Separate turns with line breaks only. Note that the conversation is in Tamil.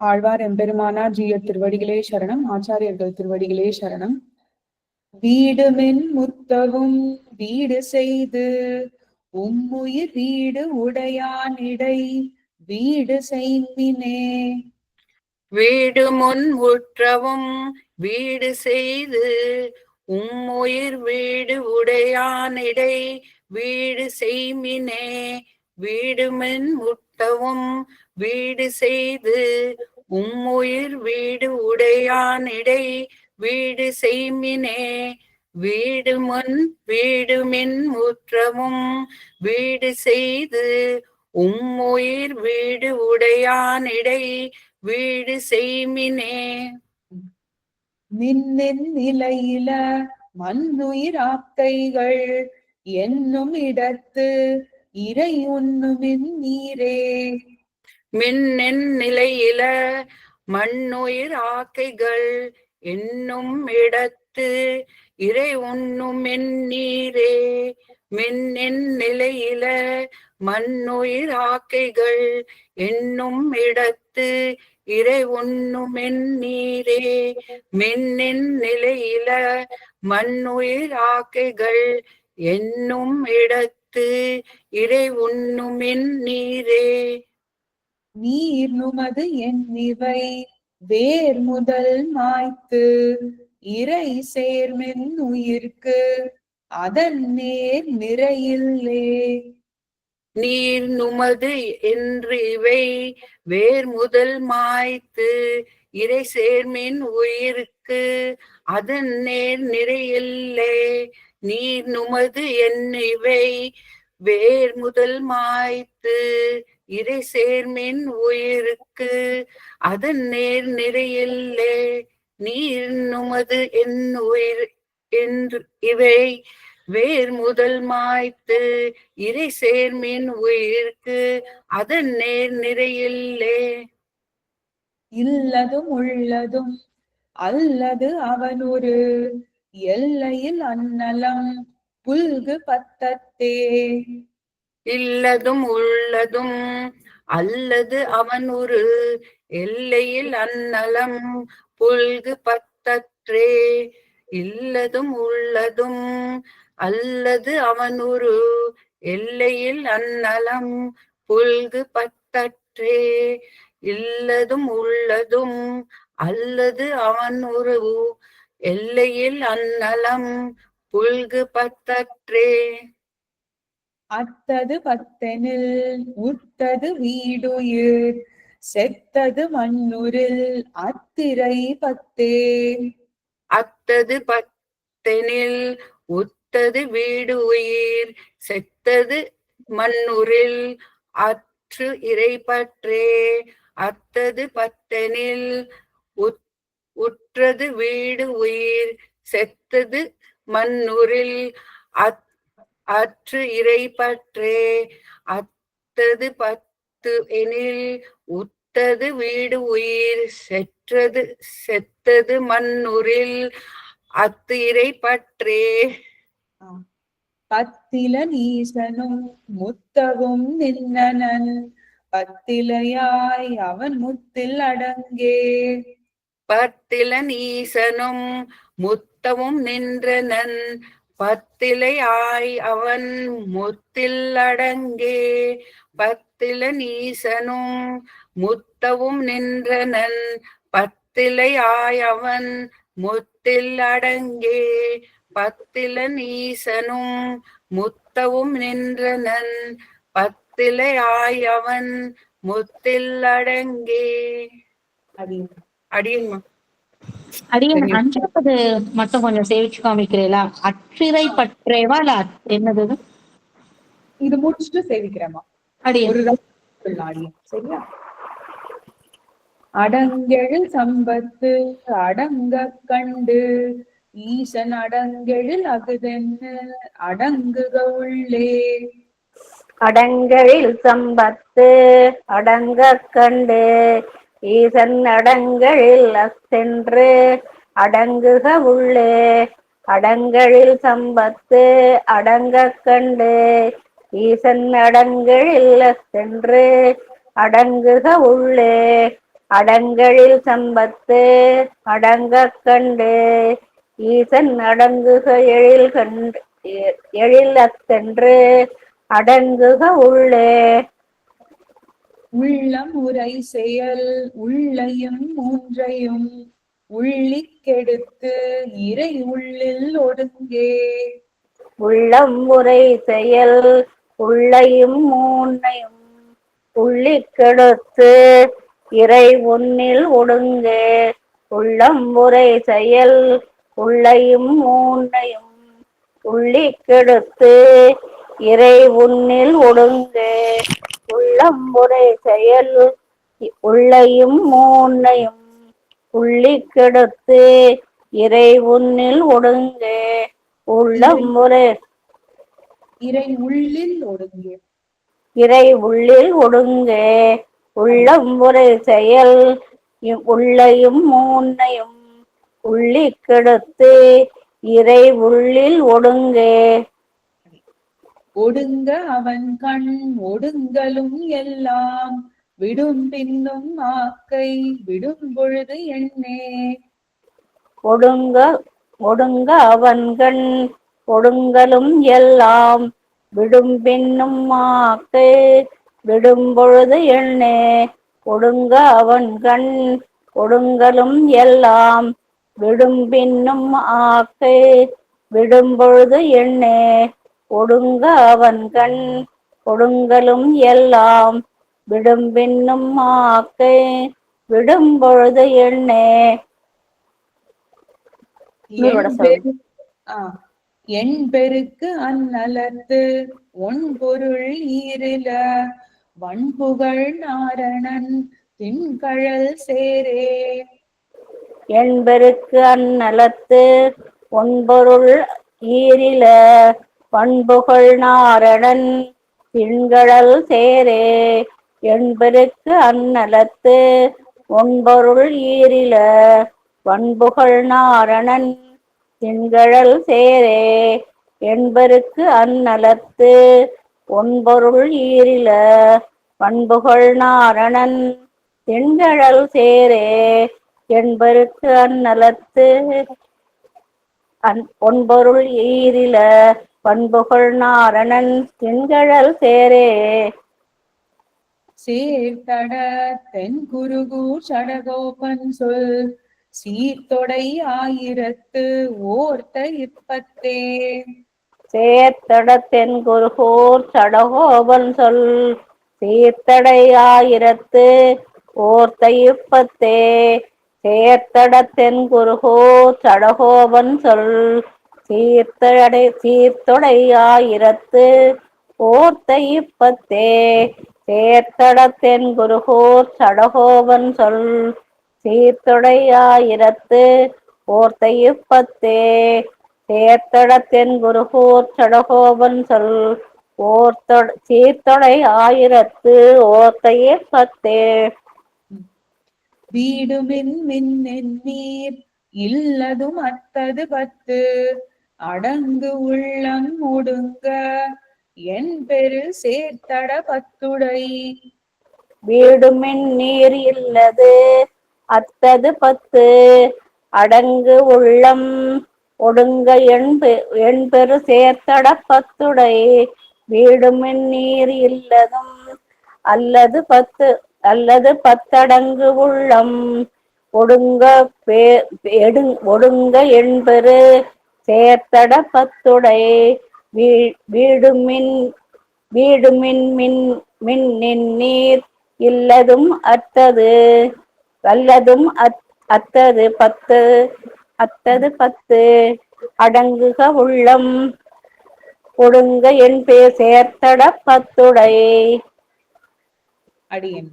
ஆழ்வார் எம்பெருமானார் ஜீயர் திருவடிகளே சரணம் ஆச்சாரியர்கள் திருவடிகளே சரணம். வீடுமென் முத்தவும் வீடு செய்து உம்முயிர் வீடு உடையானிடை வீடு செய்மினே.
வீடு முன் உற்றவும் வீடு செய்து உம்முயிர் வீடு உடையானிடை வீடு செய்மினே. வீடு மென் முட்டவும் வீடு செய்து உம்முயிர் வீடு உடையானிடை வீடு செய்மினே. வீடு முன் வீடு மின் முற்றவும் வீடு செய்து உம்முயிர் வீடு உடையானிடை வீடு செய்மினே.
நின்னின் நிலையில மண்ணுயிராக்கைகள் என்னும் இடத்து இறை உண்ணுமின் நீரே.
மின்னென் நிலையில மண்ணுயிர் ஆக்கைகள் என்னும் இடத்து இறை உண்ணும் நீரே மின்னென் நிலையில மண்ணுயிர் ஆக்கைகள் என்னும் இடத்து இறை உண்ணும் நீரே மின்னின் நிலையில மண்ணுயிர் ஆக்கைகள் என்னும் இடத்து இறை உண்ணும் நீரே
நீர் நுமது என் இவை வேர் முதல் மாய்த்து இறை சேர்மென் உயிர்க்கு அதன் நேர் நிறையில்லே.
நீர் நுமது என்று இவை வேர் முதல் மாய்த்து இறை சேர்மின் உயிருக்கு அதன் நேர் நிறையில்லே. நீர் நுமது என் இவை வேர் முதல் மாய்த்து இறை சேர்மின் உயிருக்கு அதன் நேர் நிறையில்லே. நீர் நுமது என் உயிர் என்று இவை வேர் முதல் மாய்த்து இறை சேர்மின் உயிருக்கு அதன் நேர் நிறையில்லே.
இல்லதும் உள்ளதும் அல்லது அவனொரு எல்லையில் அன்னலம் புல்கு பத்தத்தே.
இல்லதும் உள்ளதும் அல்லது அவன் ஒரு எல்லையில் அன்னலம் புல்கு பத்தற்றே. இல்லதும் உள்ளதும் அல்லது அவன் ஒரு எல்லையில் அன்னலம் புல்கு பத்தற்றே. இல்லதும் உள்ளதும் அல்லது அவன் ஒரு எல்லையில் அன்னலம் புல்கு பத்தற்றே.
அத்தது பத்தெனில் உத்தது வீடுயிர் செத்தது மண்ணுரில் அத்திரை பத்தே.
அத்தது பத்தெனில் உத்தது வீடு உயிர் செத்தது மண்ணுரில் அற்று இறைப்பற்றே அத்தது பத்தெனில் உற்றது வீடு உயிர் செத்தது மண்ணுரில் அத் அற்று இறைப்பற்றே அத்தது பத்து எனில் உத்தது வீடு உயிர் செற்றது செத்தது மண்ணுரில் அத்து இறைப்பற்றே
பத்தில நீசனும் முத்தவும் நின்னனன். பத்திலையாய் அவன் முத்தில் அடங்கே.
பத்தில நீசனும் முத்தவும் நின்றனன். பத்திலை ஆய் அவன் முத்தில் அடங்கே பத்தில நீசனும் முத்தவும் நின்றனன் பத்திலை ஆய் அவன் முத்தில் அடங்கே பத்தில நீசனும் முத்தவும் நின்றனன் பத்திலை ஆய் அவன் முத்தில் அடங்கே. அடியுமா
அடியன் அஞ்சாவது மட்டும் கொஞ்சம் சேவிச்சு காமிக்கிறீங்களா அற்றிரை பற்றேவா இல்ல என்னது இது?
முடிச்சுட்டு சேவிக்கிறேமா
அடியன்
சரியா? அடங்கெழு சம்பத்து அடங்க கண்டு ஈசன் அடங்கெழில் அகுதென்னு அடங்குக உள்ளே
அடங்கழில் சம்பத்து அடங்க கண்டு ஈசன் அடங்களில் அசென்று அடங்குக உள்ளே. அடங்களில் சம்பத்து அடங்க கண்டு ஈசன் அடங்களில் அசென்று அடங்குக உள்ளே. அடங்களில் சம்பத்து அடங்க கண்டு ஈசன் அடங்குக எழில் கண்டு எழில் அத்தென்று அடங்குக உள்ளே.
உள்ளம் உரை செயல் உள்ளையும் மூன்றையும் உள்ளிக்கெடுத்து இறை உள்ளில் ஒடுங்கே.
உள்ளம் உரை செயல் உள்ளையும் மூன்னையும் உள்ளிக்கெடுத்து இறை உன்னில் ஒடுங்கே. உள்ளம் உரை செயல் உள்ளையும் மூன்னையும் உள்ளிக்கெடுத்து இறை உன்னில் ஒடுங்கே. உள்ளம் உரை செயல். உள்ளையும் மூன்னையும் உள்ளிக் கெடுத்து இறை உன்னில் ஒடுங்கே. உள்ளம் உரை
இறை உள்ளில் ஒடுங்கே.
இறை உள்ளில் ஒடுங்கே. உள்ளம் ஒரு செயல். உள்ளையும் மூன்னையும் உள்ளிக் கெடுத்து இறை உள்ளில் ஒடுங்கே.
ஒடுங்க அவன் கண் ஒடுங்கலும் எல்லாம். விடும் பின்னும் ஆக்கை விடும் பொழுது எண்ணே.
ஒடுங்க ஒடுங்க அவன்கண் ஒடுங்கலும் எல்லாம். விடும் பின்னும் ஆக்கை விடும் பொழுது எண்ணே. ஒடுங்க அவன்கண் ஒடுங்கலும் எல்லாம். விடும் பின்னும் ஆக்கை விடும் பொழுது எண்ணே. ஒடுங்க அவன்கண் ஒடுங்கலும் எல்லாம். விடும் பின்னும் ஆக்கு விடும் பொழுது எண்ணே.
என்
தடவை
பெரு- ஆ, என் பெருக்கு அந்நலத்து ஒன் பொருள் ஈரில. வன்புகழ் நாரணன் திண்கழல் சேரே.
என்பெருக்கு அந்நலத்து ஒன்பொருள் ஈரில. பண்புகள் நாரணன் பின்கடல் சேரே. என்பருக்கு அந்நலத்து ஒன்பொருள் ஈரில பண்புகள் நாரணன் திண்கழல் சேரே. என்பருக்கு அந்நலத்து ஒன்பொருள் ஈரில பண்புகள் நாரணன் திண்கழல் சேரே. என்பருக்கு அந்நலத்து அன் ஒன்பொருள் ஈரில பண்புகள் நாரணன் திண்கழல் சேரே.
சேர்த்தட தென் குருகூர் சடகோபன் சொல் சீர்தொடை ஆயிரத்து ஓர்த்த இப்பத்தே.
சேர்த்தட தென் குருகூர் சடகோபன் சொல் சீர்த்தடை ஆயிரத்து ஓர்த்த இப்பத்தே. சேர்த்தட தென் குருகூர் சடகோபன் சொல் சீர்த்தடை சீர்த்தொடை ஆயிரத்து ஓர்த்த இப்பத்தே. சேர்த்தட தென் சடகோபன் சொல் சீர்த்தொடை ஆயிரத்து ஓர்த்த இப்பத்தே. சேர்த்தடத்தென் சடகோபன் சொல் ஓர்த்தொட சீர்த்தொடை ஆயிரத்து ஓர்த்த இப்பத்தே.
வீடுமின் மின் நீர் இல்லதும் அத்தது பத்து. அடங்கு உள்ளம் ஒடுங்க. என் பெரு சேர்த்தட பத்துடை.
வீடுமின் நீர் இல்லது அத்தது பத்து. அடங்கு உள்ளம் ஒடுங்க என் பெரு சேர்த்தட பத்துடை. வீடுமின் நீர் இல்லதும் அல்லது பத்து அல்லது பத்தடங்கு உள்ளம் ஒடுங்க பே எடு- ஒடுங்க எண்பெரு சேர்த்தட பத்துடை வீ- வீடுமின் வீடுமின் மின் மின்னின் நீர் இல்லதும் அத்தது. அல்லதும் அத்தது பத்து அத்தது பத்து. அடங்குக உள்ளம் ஒடுங்க என் பே சேர்த்தட பத்துடை
அடியன்.